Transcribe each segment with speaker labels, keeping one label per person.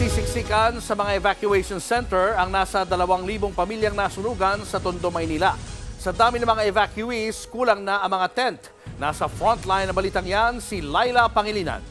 Speaker 1: Nagsisiksikan sa mga evacuation center ang nasa 2,000 pamilyang nasunugan sa Tondo, Maynila. Sa dami ng mga evacuees, kulang na ang mga tent. Nasa frontline na balitang yan, si Laila Pangilinan.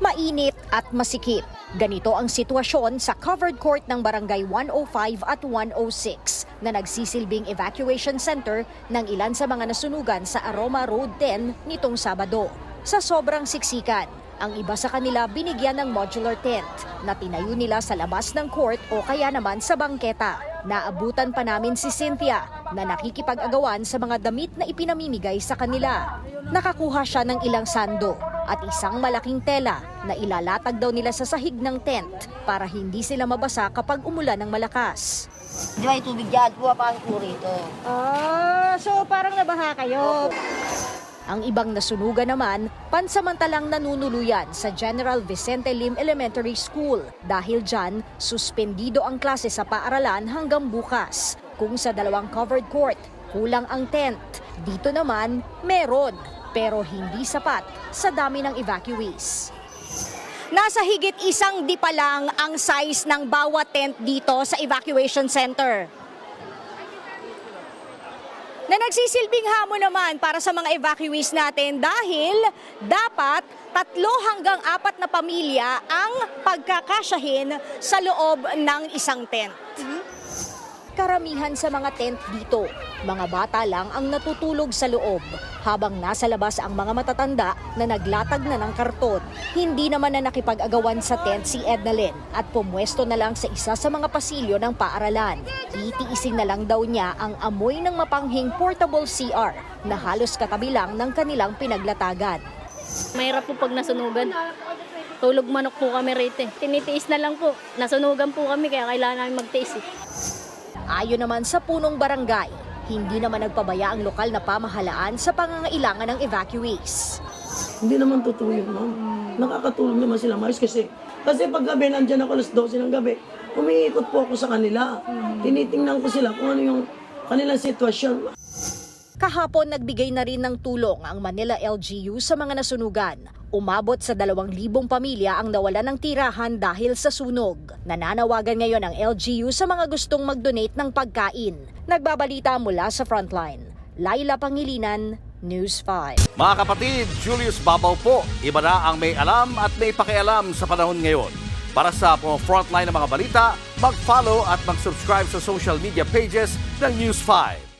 Speaker 2: Mainit at masikip. Ganito ang sitwasyon sa covered court ng Barangay 105 at 106 na nagsisilbing evacuation center ng ilan sa mga nasunugan sa Aroma Road 10 nitong Sabado. Sa sobrang siksikan, ang iba sa kanila binigyan ng modular tent na tinayo nila sa labas ng court o kaya naman sa bangketa. Naabutan pa namin si Cynthia na nakikipag-agawan sa mga damit na ipinamimigay sa kanila. Nakakuha siya ng ilang sando at isang malaking tela na ilalatag daw nila sa sahig ng tent para hindi sila mabasa kapag umulan ng malakas.
Speaker 3: Di ba yung tubig dyan? Pumapasok po rito.
Speaker 2: Ah, so parang nabaha kayo. Ang ibang nasunugan naman, pansamantalang nanunuluyan sa General Vicente Lim Elementary School. Dahil dyan, suspendido ang klase sa paaralan hanggang bukas. Kung sa dalawang covered court, kulang ang tent. Dito naman, meron, pero hindi sapat sa dami ng evacuees. Nasa higit isang di pa lang ang size ng bawat tent dito sa evacuation center na nagsisilbing hamon naman para sa mga evacuees natin dahil dapat tatlo hanggang apat na pamilya ang pagkakasyahin sa loob ng isang tent. Karamihan sa mga tent dito, mga bata lang ang natutulog sa loob, habang nasa labas ang mga matatanda na naglatag na ng karton. Hindi naman na nakipag-agawan sa tent si Ednalyn at pumwesto na lang sa isa sa mga pasilyo ng paaralan. Titiisin na lang daw niya ang amoy ng mapanghing portable CR na halos katabi lang ng kanilang pinaglatagan.
Speaker 4: Mahirap po pag nasunugan. Tulog manok po kami rito. eh. Tinitiis na lang po. Nasunugan po kami kaya kailangan namin magtiis. eh.
Speaker 2: Ayon naman sa punong barangay, hindi naman nagpabaya ang lokal na pamahalaan sa pangangailangan ng evacuees.
Speaker 5: Hindi naman totoo yun, ma'am. Nakakatulong naman sila mais kasi kasi pag gabi nandyan ako alas 12 ng gabi, umiikot po ako sa kanila. Tinitingnan ko sila kung ano yung kanilang sitwasyon.
Speaker 2: Kahapon nagbigay na rin ng tulong ang Manila LGU sa mga nasunugan. Umabot sa 2,000 pamilya ang nawalan ng tirahan dahil sa sunog. Nananawagan ngayon ang LGU sa mga gustong mag-donate ng pagkain. Nagbabalita mula sa Frontline. Laila Pangilinan, News 5.
Speaker 1: Mga kapatid, Julius Babaw po. Iba na ang may alam at may pakialam sa panahon ngayon. Para sa mga frontline ng mga balita, mag-follow at mag-subscribe sa social media pages ng News 5.